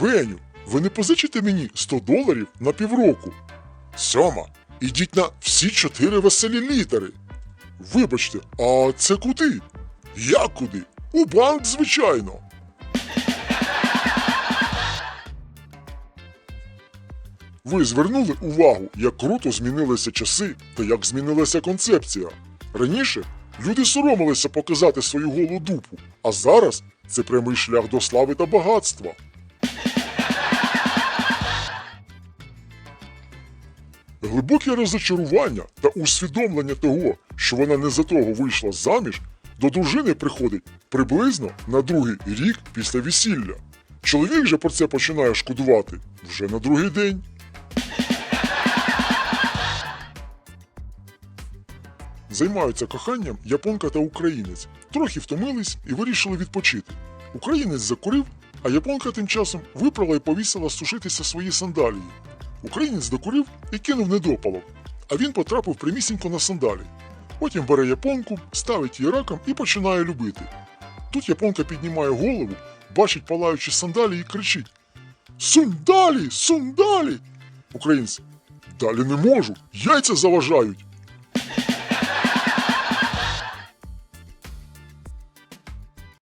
Беню, ви не позичите мені 100 доларів на півроку. Сьома, ідіть на всі чотири веселі літери. Вибачте, а це куди? Як куди? У банк, звичайно. Ви звернули увагу, як круто змінилися часи та як змінилася концепція. Раніше люди соромилися показати свою голу дупу, а зараз це прямий шлях до слави та багатства. Глибоке розочарування та усвідомлення того, що вона не за того вийшла заміж, до дружини приходить приблизно на другий рік після весілля. Чоловік же про це починає шкодувати вже на другий день. Займаються коханням японка та українець. Трохи втомились і вирішили відпочити. Українець закурив, а японка тим часом випрала і повісила сушитися свої сандалії. Українець докурив і кинув недопалок, а він потрапив прямісінько на сандалі. Потім бере японку, ставить її раком і починає любити. Тут японка піднімає голову, бачить палаючі сандалі і кричить: Сундалі! Сундалі! Українець. Далі не можу, яйця заважають.